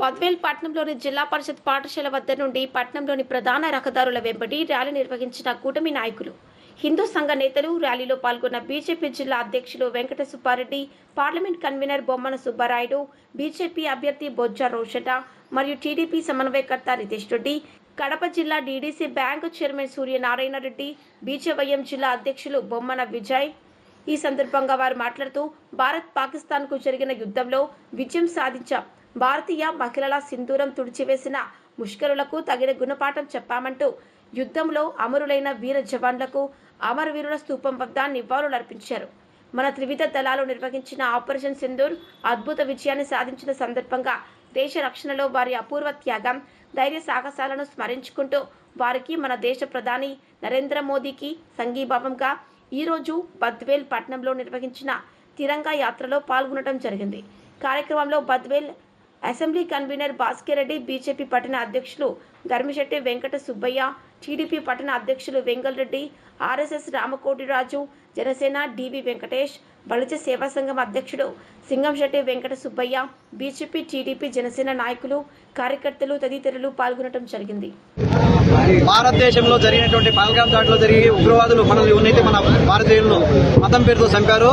బద్వేల్ పట్నంలోని జిల్లా పరిషత్ పాఠశాల వద్ద నుండి పట్నంలోని ప్రధాన రహదారుల వెంబడి ర్యాలీ నిర్వహించిన కూటమి నాయకులు. హిందూ సంఘ నేతలు ర్యాలీలో పాల్గొన్న బీజేపీ జిల్లా అధ్యక్షులు Venkata Subbareddy parliament convener Bommana Subbarayudu BJP అభ్యర్థి బొజ్జా రోషట మరియు టీడీపీ సమన్వయకర్త రితేష్ రెడ్డి కడప జిల్లా DDC bank chairman Suryanarayana Reddy BJYM జిల్లా అధ్యక్షులు బొమ్మన విజయ్. ఈ సందర్భంగా వారు మాట్లాడుతూ భారత్ పాకిస్తాన్కు జరిగిన యుద్ధంలో విజయం సాధించాం. భారతీయ మహిళల సింధూరం తుడిచివేసిన ముష్కరులకు తగిన గుణపాఠం చెప్పామంటూ యుద్ధంలో అమరులైన వీర జవాన్లకు అమరవీరుల స్తూపం వద్ద నివాళులర్పించారు మన త్రివిధ దళాలు నిర్వహించిన ఆపరేషన్ సింధూర్ అద్భుత విజయాన్ని సాధించిన సందర్భంగా దేశ రక్షణలో వారి అపూర్వ త్యాగం ధైర్య సాహసాలను స్మరించుకుంటూ వారికి మన దేశ ప్రధాని నరేంద్ర మోదీకి సంఘీభావంగా ఈరోజు బద్వేల్ పట్నంలో నిర్వహించిన తిరంగా యాత్రలో పాల్గొనడం జరిగింది. కార్యక్రమంలో Badvel assembly convener Bhaskar Reddy BJP పట్టణ అధ్యక్షులు గర్మిశెట్టి వెంకట సుబ్బయ్య టీడీపీ పట్టణ అధ్యక్షులు Vengalreddy RSS Ramakotiraju Janasena D V Venkatesh Balija సేవా సంఘం అధ్యక్షుడు సింగంశెట్టి వెంకట సుబ్బయ్య బీజేపీ టీడీపీ జనసేన నాయకులు కార్యకర్తలు తదితరులు పాల్గొనడం జరిగింది. భారతదేశంలో జరిగినటువంటి పహల్గాం దాంట్లో జరిగి ఉగ్రవాదులు మనల్ని ఉన్నైతే మన భారతీయులను మతం పేరుతో చంపారు.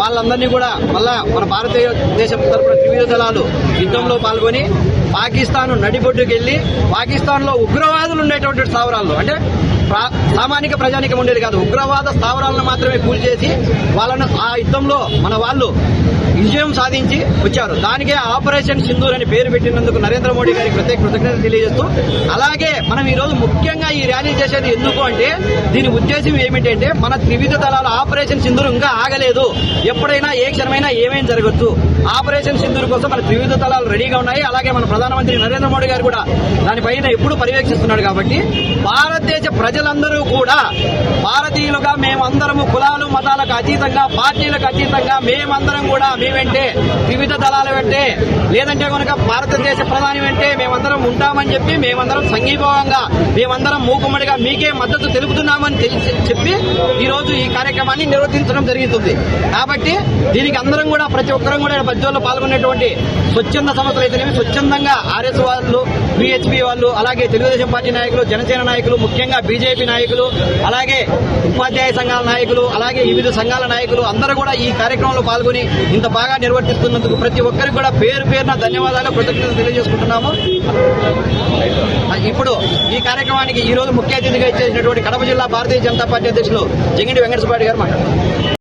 వాళ్ళందరినీ కూడా మళ్ళా మన భారతీయ దేశం తరపున త్రివిధ దళాలు యుద్ధంలో పాల్గొని పాకిస్తాన్ నడిబొడ్డుకి పాకిస్తాన్లో పాకిస్తాన్లో ఉగ్రవాదులు ఉండేటువంటి స్థావరాల్లో అంటే ప్రా- సామాన్య ప్రజానికం ఉండేది కాదు ఉగ్రవాద స్థావరాలను మాత్రమే కూల్చేసి వాళ్ళను ఆ యుద్ధంలో మన వాళ్ళు విజయం సాధించి వచ్చారు. దానికే ఆపరేషన్ సింధూర్ అని పేరు పెట్టినందుకు నరేంద్ర మోడీ గారికి ప్రత్యేక కృతజ్ఞతలు తెలియజేస్తూ అలాగే మనం ఈరోజు ముఖ్యంగా ఈ ర్యాలీ చేసేది ఎందుకు అంటే దీని ఉద్దేశం ఏమిటంటే మన త్రివిధ దళాల ఆపరేషన్ సింధూర్ ఇంకా ఆగలేదు. ఎప్పుడైనా ఏ క్షణమైనా ఏమేం జరగచ్చు? ఆపరేషన్ సింధూర్ కోసం మన త్రివిధ దళాలు రెడీగా ఉన్నాయి. అలాగే మన ప్రధానమంత్రి నరేంద్ర మోడీ గారు కూడా దానిపైన ఎప్పుడు పర్యవేక్షిస్తున్నాడు కాబట్టి భారతదేశ ప్రజలందరూ కూడా భారతీయులుగా మేమందరము కులాలు మతాలకు అతీతంగా పార్టీలకు అతీతంగా మేమందరం కూడా మీ వెంటే వివిధ దళాల వెంటే లేదంటే కనుక భారతదేశ ప్రధాని వెంటే మేమందరం ఉంటామని చెప్పి మేమందరం సంఘీభావంగా మేమందరం మూకుమ్మడిగా మీకే మద్దతు తెలుపుతున్నామని తెలిసి చెప్పి ఈరోజు ఈ కార్యక్రమాన్ని నిర్వర్తించడం జరుగుతుంది కాబట్టి దీనికి అందరం కూడా ప్రతి ఒక్కరం కూడా బడ్జెట్లో పాల్గొనేటువంటి స్వచ్ఛంద సంస్థలు అయితేనేమి స్వచ్ఛందంగా ఆర్ఎస్ వాళ్ళు బీహెచ్పీ వాళ్ళు అలాగే తెలుగుదేశం పార్టీ నాయకులు జనసేన నాయకులు ముఖ్యంగా బీజేపీ నాయకులు అలాగే ఉపాధ్యాయ సంఘాల నాయకులు అలాగే వివిధ సంఘాల నాయకులు అందరూ కూడా ఈ కార్యక్రమంలో పాల్గొని ఇంత బాగా నిర్వర్తిస్తున్నందుకు ప్రతి ఒక్కరికి కూడా పేరు పేరున ధన్యవాదాలు కృతజ్ఞతలు తెలియజేసుకుంటున్నాము. ఇప్పుడు ఈ కార్యక్రమానికి ఈ రోజు ముఖ్య అతిథిగా ఇచ్చేసినటువంటి కడప జిల్లా భారతీయ జనతా పార్టీ అధ్యక్షులు జంగిడి వెంకటసుబ్బారెడ్డి గారు మాట్లాడారు